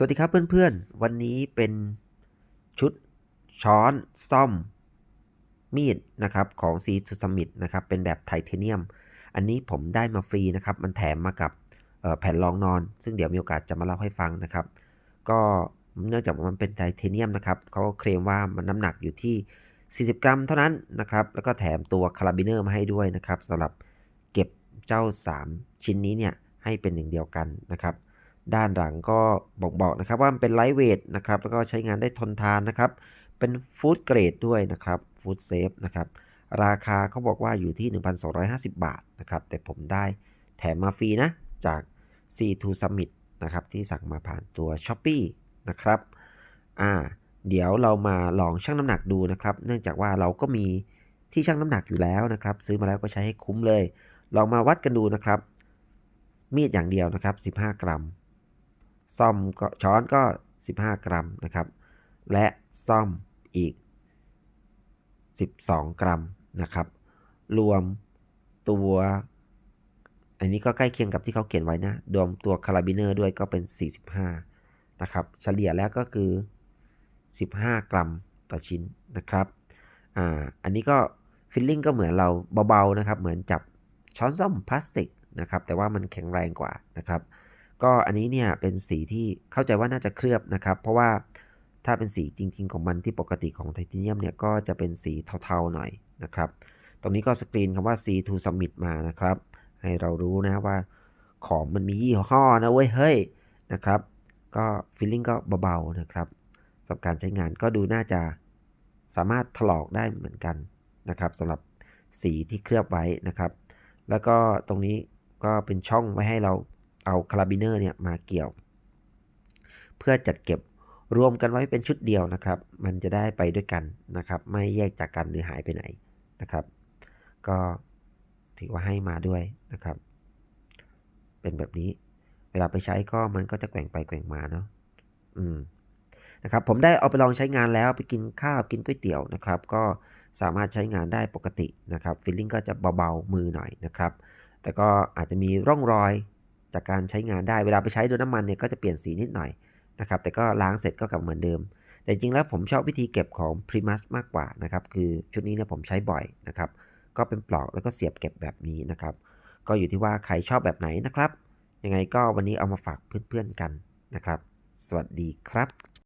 สวัสดีครับเพื่อนๆ วันนี้เป็นชุดช้อนซ่อมมีดนะครับของ C to Summit นะครับเป็นแบบไทเทเนียม อันนี้ผมได้มาฟรีนะครับ มันแถมมากับแผ่นรองนอน ซึ่งเดี๋ยวมีโอกาสจะมาเล่าให้ฟังนะครับ ก็เนื่องจากว่ามันเป็นไทเทเนียมนะครับเขาก็เคลมว่ามันน้ำหนักอยู่ที่ 40 กรัมเท่านั้นนะครับ แล้วก็แถมตัวคาราบิเนอร์มาให้ด้วยนะครับสำหรับเก็บเจ้า 3 ชิ้นนี้เนี่ยให้เป็นหนึ่งเดียวกันนะครับ ด้านหลังก็บอกบอกนะครับว่ามันเป็นไลท์เวทนะครับแล้วก็ใช้งานได้ทนทานนะครับเป็นฟู้ดเกรดด้วยนะครับฟู้ดเซฟนะครับราคาเขาบอกว่าอยู่ที่ 1,250 บาทนะครับแต่ผมได้แถมมาฟรีนะจาก C2 Summit นะครับที่สั่งมาผ่านตัว s h อ p e e นะครับอ่าเดี๋ยวเรามาลองชั่งน้ำหนักดูนะครับ เนื่องจากว่าเราก็มีที่ชั่งน้ำหนักอยู่แล้วนะครับ ซื้อมาแล้วก็ใช้ให้คุ้มเลย ลองมาวัดกันดูนะครับ มีดอย่างเดียวนะครับ 15 กรัม ซ่อมก็ช้อนก็ 15 กรัมนะครับ และซ่อมอีก 12 กรัมนะครับ รวมตัว อันนี้ก็ใกล้เคียงกับที่เขาเขียนไว้นะ รวมตัวคาราบิเนอร์ด้วยก็เป็น 45 นะครับ เฉลี่ยแล้วก็คือ 15 กรัมต่อชิ้นนะครับ อ่า อันนี้ก็ฟิลลิ่งก็เหมือนเราเบาๆนะครับ เหมือนจับช้อนส้อมพลาสติกนะครับ แต่ว่ามันแข็งแรงกว่านะครับ ก็อันนี้เนี่ยเป็นสีที่เข้าใจว่าน่าจะเคลือบนะครับ เพราะว่าถ้าเป็นสีจริง ๆ ของมันที่ปกติของไทเทเนียมเนี่ยก็จะเป็นสีเทาๆหน่อยนะครับ ตรงนี้ก็สกรีนคำว่า C2 Summit มานะครับ ให้เรารู้นะว่าของมันมียี่ห้อนะเว้ยเฮ้ยนะครับ ก็ฟีลลิ่งก็เบาๆนะครับสำหรับการใช้งานก็ดูน่าจะสามารถถลอกได้เหมือนกันนะครับสำหรับสีที่เคลือบไว้นะครับ แล้วก็ตรงนี้ก็เป็นช่องไว้ให้เรา เอาคาราบิเนอร์เนี่ยมาเกี่ยว เพื่อจัดเก็บรวมกันไว้เป็นชุดเดียวนะครับ มันจะได้ไปด้วยกันนะครับ ไม่แยกจากกันหรือหายไปไหนนะครับ ก็ถือว่าให้มาด้วยนะครับ เป็นแบบนี้ เวลาไปใช้ก็มันก็จะแกว่งไปแกว่งมาเนาะอืมนะครับ ผมได้เอาไปลองใช้งานแล้วไปกินข้าวกินก๋วยเตี๋ยวนะครับ ก็สามารถใช้งานได้ปกตินะครับฟีลลิ่งก็จะเบาๆมือหน่อยนะครับ แต่ก็อาจจะมีร่องรอยากการใช้งานได้ เวลาไปใช้โดยน้ำมันเนี่ยก็จะเปลี่ยนสีนิดหน่อยนะครับแต่ก็ล้างเสร็จก็กลับเหมือนเดิม แต่จริงๆแล้วผมชอบวิธีเก็บของ Primus มากกว่านะครับคือชุดนี้เนี่ยผมใช้บ่อยนะครับก็เป็นปลอกแล้วก็เสียบเก็บแบบนี้นะครับ ก็อยู่ที่ว่าใครชอบแบบไหนนะครับ ยังไงก็วันนี้เอามาฝากเพื่อนๆกันนะครับ สวัสดีครับ